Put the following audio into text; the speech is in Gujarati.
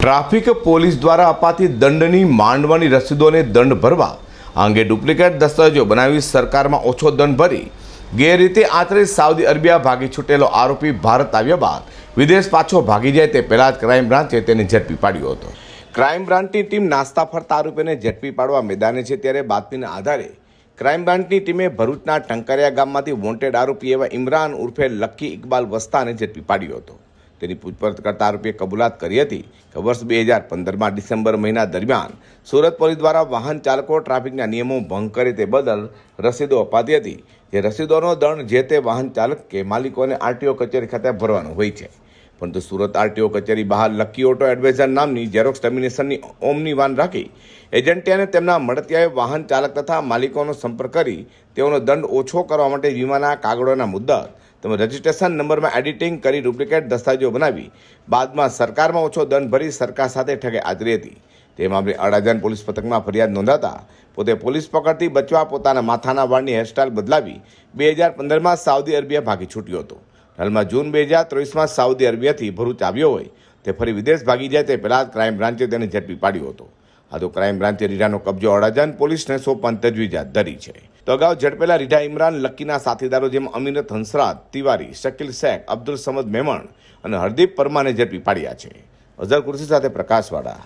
ટ્રાફિક પોલીસ દ્વારા અપાતી દંડની માંડવાની રસીદોને દંડ ભરવા અંગે ડુપ્લિકેટ દસ્તાવેજો બનાવી સરકારમાં ઓછો દંડ ભરી. ગેરરીતે આશરે સાઉદી અરેબિયા ભાગી છૂટેલો આરોપી ભારત આવ્યા બાદ વિદેશ પાછો ભાગી જાય તે પહેલાં જ ક્રાઇમ બ્રાન્ચે તેને ઝડપી પાડ્યો હતો. ક્રાઇમ બ્રાન્ચની ટીમ નાસ્તા ફરતા આરોપીને ઝડપી પાડવા મેદાને છે ત્યારે બાતમીના આધારે ક્રાઇમ બ્રાન્ચની ટીમે ભરૂચના ટંકારિયા ગામમાંથી વોન્ટેડ આરોપી એવા ઇમરાન ઉર્ફે લક્કી ઇકબાલ વસ્તાને ઝડપી પાડ્યો હતો. તેની પૂછપરછ કરતા આરોપીએ કબૂલાત કરી હતી કે વર્ષ બે હજાર પંદરમાં ડિસેમ્બર મહિના દરમિયાન સુરત પોલીસ દ્વારા વાહન ચાલકો ટ્રાફિકના નિયમો ભંગ કરે તે બદલ રસીદો અપાતી હતી. જે રસીદોનો દંડ જે તે વાહન ચાલક કે માલિકોને આરટીઓ કચેરી ખાતે ભરવાનો હોય છે. પરંતુ સુરત આરટીઓ કચેરી બહાર લકી ઓટો એડવાઇઝર નામની ઝેરોક્સ ટર્મિનેશનની ઓમની વાન રાખી એજન્ટે અને તેમના મળતિયાએ વાહન ચાલક તથા માલિકોનો સંપર્ક કરી તેઓનો દંડ ઓછો કરવા માટે વીમાના કાગળોના મુદ્દત તેમજ રજિસ્ટ્રેશન નંબરમાં એડિટિંગ કરી ડુપ્લિકેટ દસ્તાવેજો બનાવી, બાદમાં સરકારમાં ઓછો દંડ ભરી સરકાર સાથે ઠગે આદરી હતી. તે મામલે અડાજણ પોલીસ પથકમાં ફરિયાદ નોંધાતા પોતે પોલીસ પકડથી બચવા પોતાના માથાના વાળની હેરસ્ટાઇલ બદલાવી બે હજાર પંદરમાં સાઉદી અરેબિયા ભાગી છૂટ્યો હતો. હાલમાં જૂન બે હજાર ત્રેવીસમાં સાઉદી અરેબિયાથી ભરૂચ આવ્યો હોય, તે ફરી વિદેશ ભાગી જાય તે પહેલાં જ ક્રાઇમ બ્રાન્ચે તેને ઝડપી પાડ્યો હતો. આ તો ક્રાઇમ બ્રાન્ચે રીરાનો કબજો અડાજણ પોલીસને સોંપવાની તજવીજ હાથ ધરી છે. તો અગાઉ ઝડપેલા રીઢા ઇમરાન, લક્કીના સાથીદારો જેમ અમીરત હંસરાજ તિવારી, શકીલ શેખ, અબ્દુલ સમદ મેમણ અને હરદીપ પરમાને ઝડપી પાડ્યા છે. અઝર કુર્સી સાથે પ્રકાશવાળા.